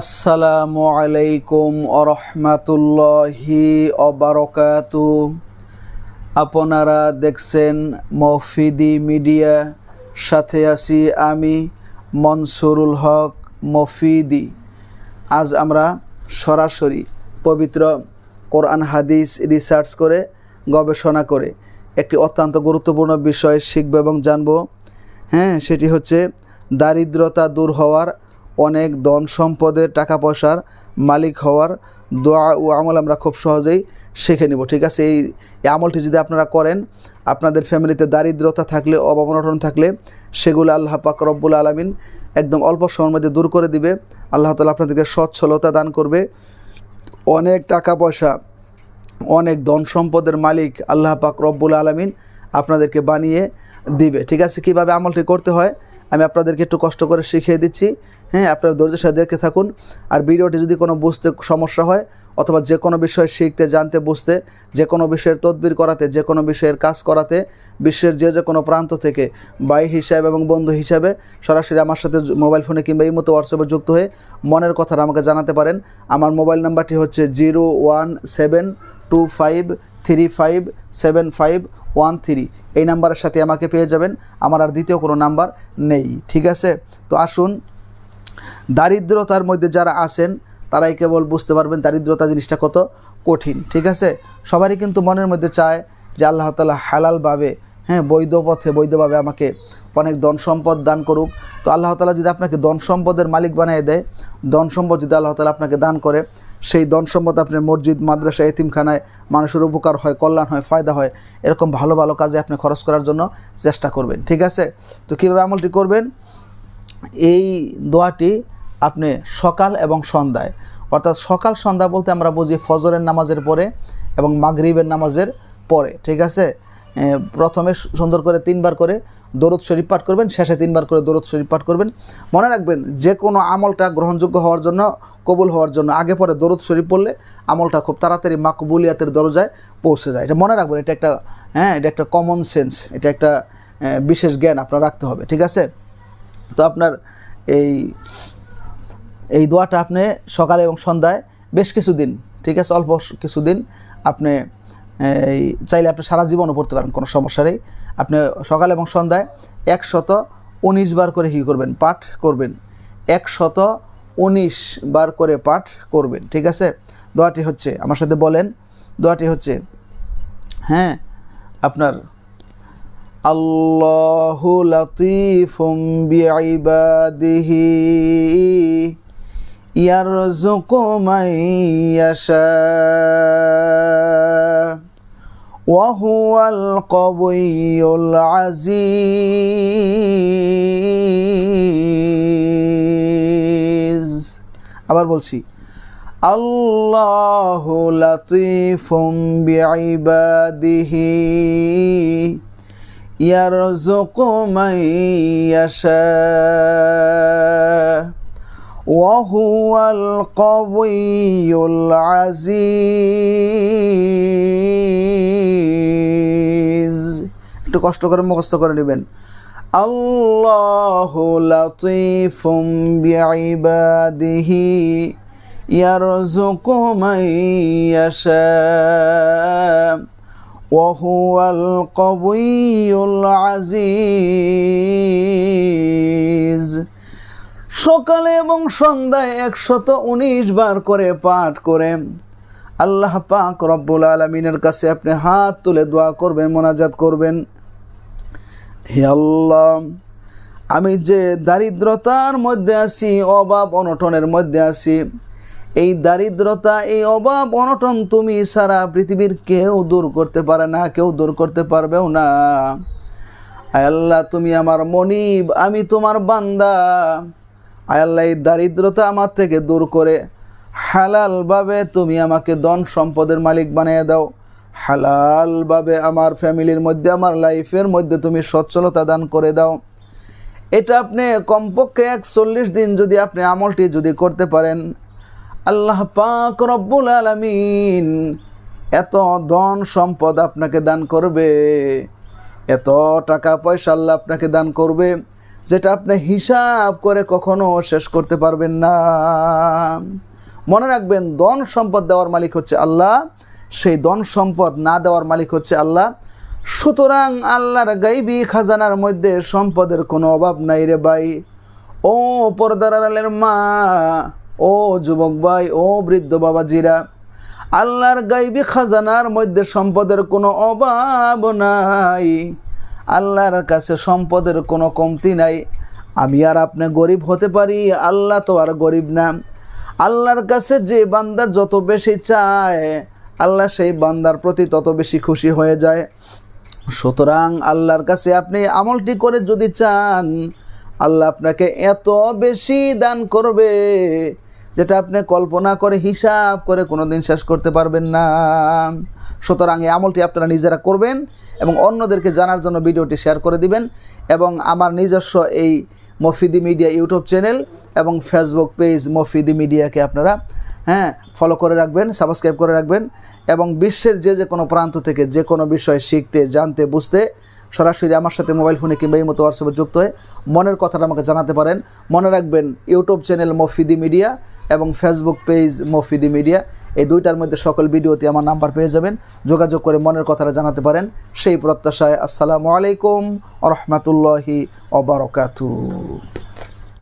আসসালামু আলাইকুম আরহামাতুল্লাহি অবারকাতু আপনারা দেখছেন মফিদি মিডিয়া, সাথে আছি আমি মনসুরুল হক মফিদি। আজ আমরা সরাসরি পবিত্র কোরআন হাদিস রিসার্চ করে, গবেষণা করে একটি অত্যন্ত গুরুত্বপূর্ণ বিষয় শিখব এবং জানব। হ্যাঁ সেটি হচ্ছে দারিদ্রতা দূর হওয়ার অনেক ধন সম্পদের টাকা পয়সার মালিক হওয়ার দোয়া ও আমল আমরা খুব সহজেই শিখে নিব, ঠিক আছে? এই আমলটি যদি আপনারা করেন, আপনাদের ফ্যামিলিতে দারিদ্রতা থাকলে অনটন থাকলে, সেগুলো আল্লাহ পাক রব্বুল আলমিন একদম অল্প সময়ের মধ্যে দূর করে দিবে। আল্লাহ তালা আপনাদেরকে সচ্ছলতা দান করবে। অনেক টাকা পয়সা অনেক ধন সম্পদের মালিক আল্লাহ পাক রব্বুল আলমিন আপনাদেরকে বানিয়ে দিবে, ঠিক আছে? কীভাবে আমলটি করতে হয়, আমি আপনাদেরকে একটু কষ্ট করে শিখিয়ে দিচ্ছি। হ্যাঁ আপনারা ধৈর্যের সাথে দেখতে থাকুন। আর ভিডিওটি যদি কোনো বুঝতে সমস্যা হয়, অথবা যে কোনো বিষয় শিখতে, জানতে, বুঝতে, যে কোনো বিষয়ের তদবির করাতে, যে কোনো বিষয়ের কাজ করাতে, বিশ্বের যে যে কোনো প্রান্ত থেকে বাই হিসাবে এবং বন্ধু হিসাবে সরাসরি আমার সাথে মোবাইল ফোনে কিংবা এই মতো হোয়াটসঅ্যাপে যুক্ত হয়ে মনের কথাটা আমাকে জানাতে পারেন। আমার মোবাইল নাম্বারটি হচ্ছে zero one seven two five three five seven five one three. এই নাম্বারের সাথে আমাকে পেয়ে যাবেন। আমার আর দ্বিতীয় কোনো নাম্বার নেই। ঠিক আছে? তো আসুন দারিদ্রতার মধ্যে যারা আছেন, তারাই কেবল বুঝতে পারবেন দারিদ্রতা জিনিসটা কত কঠিন, ঠিক আছে? সবারই কিন্তু মনের মধ্যে চায় যে আল্লাহ তালা হালালভাবে হ্যাঁ বৈধ পথে, বৈধভাবে আমাকে অনেক ধন সম্পদ দান করুক। তো আল্লাহ তালা যদি আপনাকে ধন সম্পদের মালিক বানিয়ে দেয়, ধন সম্পদ যদি আল্লাহ তালা আপনাকে দান করে, সেই ধন সম্পদ আপনি মসজিদ, মাদ্রাসা, এতিমখানায় মানুষের উপকার হয়, কল্যাণ হয়, ফায়দা হয়, এরকম ভালো ভালো কাজে আপনি খরচ করার জন্য চেষ্টা করবেন, ঠিক আছে? তো কীভাবে আমলটি করবেন? এই দোয়াটি আপনি সকাল এবং সন্ধ্যায়, অর্থাৎ সকাল সন্ধ্যা বলতে আমরা বুঝি ফজরের নামাজের পরে এবং মাগরিবের নামাজের পরে, ঠিক আছে? প্রথমে সুন্দর করে তিনবার করে দরুদ শরীফ পাঠ করবেন, শেষে তিনবার করে দরুদ শরীফ পাঠ করবেন। মনে রাখবেন যে কোনো আমলটা গ্রহণযোগ্য হওয়ার জন্য, কবুল হওয়ার জন্য, আগে পরে দরুদ শরীফ পড়লে আমলটা খুব তাড়াতাড়ি মাকবুলিয়াতের দরজায় পৌঁছে যায়। এটা মনে রাখবেন, এটা একটা হ্যাঁ এটা একটা কমন সেন্স এটা একটা বিশেষ জ্ঞান আপনার রাখতে হবে, ঠিক আছে? তো আপনার এই এই দোয়াটা আপনি সকালে এবং সন্ধ্যায় বেশ কিছুদিন, ঠিক আছে, অল্প কিছুদিন আপনি এই চাইলে আপনি সারা জীবনও পড়তে পারেন, কোনো সমস্যা নেই। আপনি সকাল এবং সন্ধ্যায় একশত উনিশ বার করে কী করবেন? পাঠ করবেন। একশত উনিশ বার করে পাঠ করবেন, ঠিক আছে? দোয়াটি হচ্ছে, আমার সাথে বলেন, দোয়াটি হচ্ছে হ্যাঁ আপনার আল্লাহু লতিফুম বিইবাদিহি, ইয়ারযুকু মান ইয়াশা, ওয়া হুয়াল কবিয়্যুল আজিজ। আবার বলছি, আল্লাহু লতিফুম বিইবাদিহি يرزق من يشاء وهو القوي العزيز একটু কষ্ট করে মুখস্থ করে নেবেন আল্লাহ লতিফুম বিইবাদিহি يرزق من يشاء وهو القوي العزيز সকালে এবং সন্ধ্যায় একশত উনিশ বার করে পাঠ করে আল্লাহ পাক রব্বুল আলমিনের কাছে আপনি হাত তুলে দোয়া করবেন মোনাজাত করবেন হে আল্লাহ আমি যে দারিদ্রতার মধ্যে আছি অভাব অনটনের মধ্যে আছি এই দারিদ্রতা, এই অভাব, অনটন তুমি সারা পৃথিবীর কেউ দূর করতে পারে না, কেউ দূর করতে পারবেও না। আল্লাহ, তুমি আমার মনিব, আমি তোমার বান্দা। আল্লাহ, এই দারিদ্রতা আমার থেকে দূর করে হালালভাবে তুমি আমাকে ধন সম্পদের মালিক বানিয়ে দাও। হালালভাবে আমার ফ্যামিলির মধ্যে, আমার লাইফের মধ্যে তুমি সচ্ছলতা দান করে দাও। এটা আপনি কমপক্ষে একচল্লিশ দিন যদি আপনি আমলটি যদি করতে পারেন আল্লাহ পাক রব্বুল আলামিন এত ধন সম্পদ আপনাকে দান করবে, এত টাকা পয়সা আল্লাহ আপনাকে দান করবে, যেটা আপনি হিসাব করে কখনো শেষ করতে পারবেন না। মনে রাখবেন, ধন সম্পদ দেওয়ার মালিক হচ্ছে আল্লাহ, সেই ধন সম্পদ না দেওয়ার মালিক হচ্ছে আল্লাহ। সুতরাং আল্লাহর গাইবি খাজানার মধ্যে সম্পদের কোনো অভাব নাই রে ভাই। ও পর্দার আলের মা ও যুবক ভাই, ও বৃদ্ধ বাবাজিরা, আল্লাহর গাইবি খাজানার মধ্যে সম্পদের কোনো অভাব নাই। আল্লাহর কাছে সম্পদের কোনো কমতি নাই। আমি আর আপনি গরিব হতে পারি, আল্লাহ তো আর গরিব না। আল্লাহর কাছে যে বান্দা যত বেশি চায়, আল্লাহ সেই বান্দার প্রতি তত বেশি খুশি হয়ে যায়। সুতরাং আল্লাহর কাছে আপনি আমলটি করে যদি চান, আল্লাহ আপনাকে এত বেশি দান করবে যেটা আপনি কল্পনা করে, হিসাব করে কোনো দিন শেষ করতে পারবেন না। সুতরাং এই আমলটি আপনারা নিজেরা করবেন এবং অন্যদেরকে জানার জন্য ভিডিওটি শেয়ার করে দিবেন এবং আমার নিজস্ব এই মফিদি মিডিয়া ইউটিউব চ্যানেল এবং ফেসবুক পেজ মফিদি মিডিয়াকে আপনারা হ্যাঁ ফলো করে রাখবেন সাবস্ক্রাইব করে রাখবেন এবং বিশ্বের যে যে কোনো প্রান্ত থেকে যে কোনো বিষয় শিখতে, জানতে, বুঝতে সরাসরি আমার সাথে মোবাইল ফোনে কিংবা এই মতো হোয়াটসঅ্যাপে যুক্ত হয়ে মনের কথাটা আমাকে জানাতে পারেন। মনে রাখবেন, ইউটিউব চ্যানেল মফিদি মিডিয়া এবং ফেসবুক পেজ মফিদি মিডিয়া এই দুইটার মধ্যে সকল ভিডিওতে আমার নাম্বার পেয়ে যাবেন। যোগাযোগ করে মনের কথাটা জানাতে পারেন। সেই প্রত্যাশায় আসসালামু আলাইকুম রহমতুল্লাহি অবরকাতু